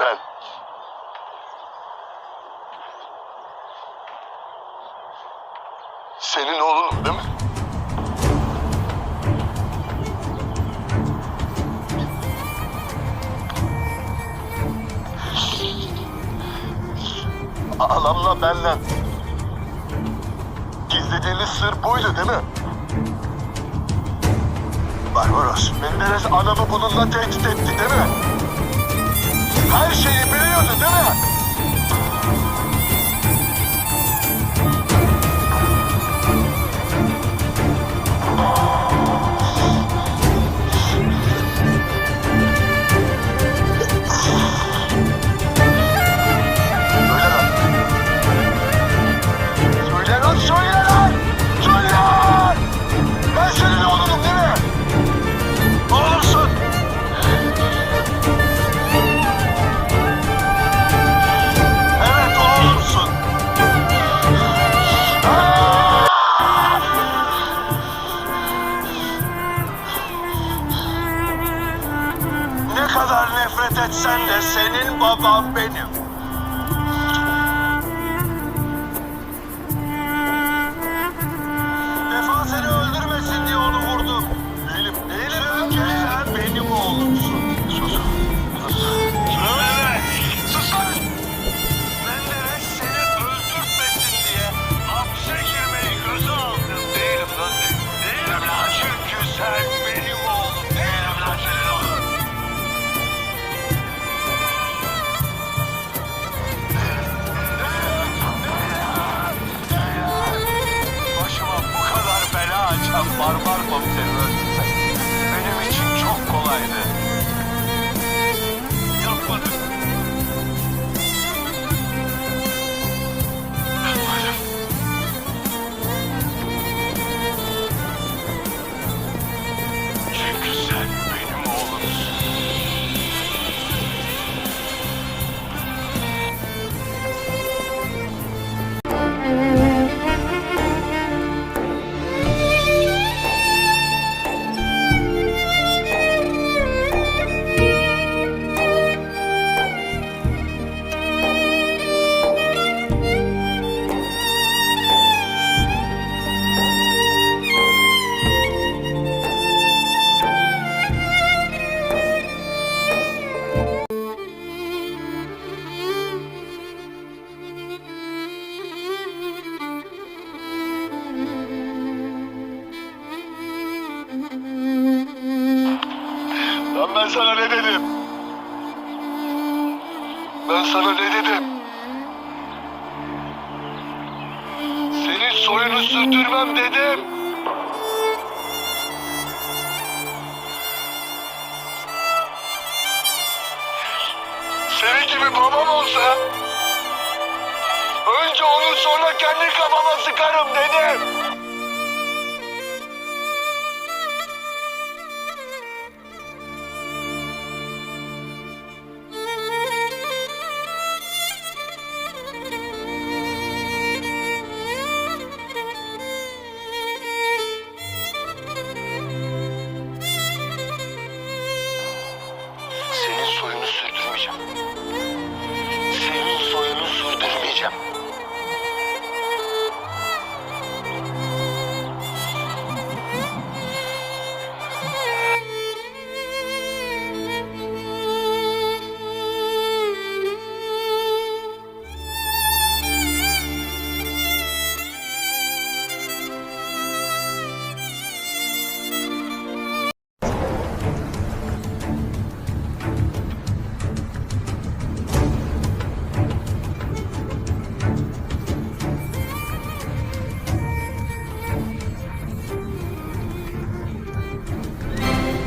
Ben. Senin oğlunum değil mi? Alamla benle. Gizlediğiniz sır buydu değil mi? Barbaros, Menderes adamı bununla tehdit etti değil mi? Her şeyi biliyordu değil mi? Etsen de senin baban benim. Barbar komiseri öldürmek benim için çok kolaydı. Yapmadım. Ben sana ne dedim? Ben sana ne dedim? Senin soyunu sürdürmem dedim. Senin gibi babam olsa önce onu sonra kendi kafama sıkarım dedim. Belgium.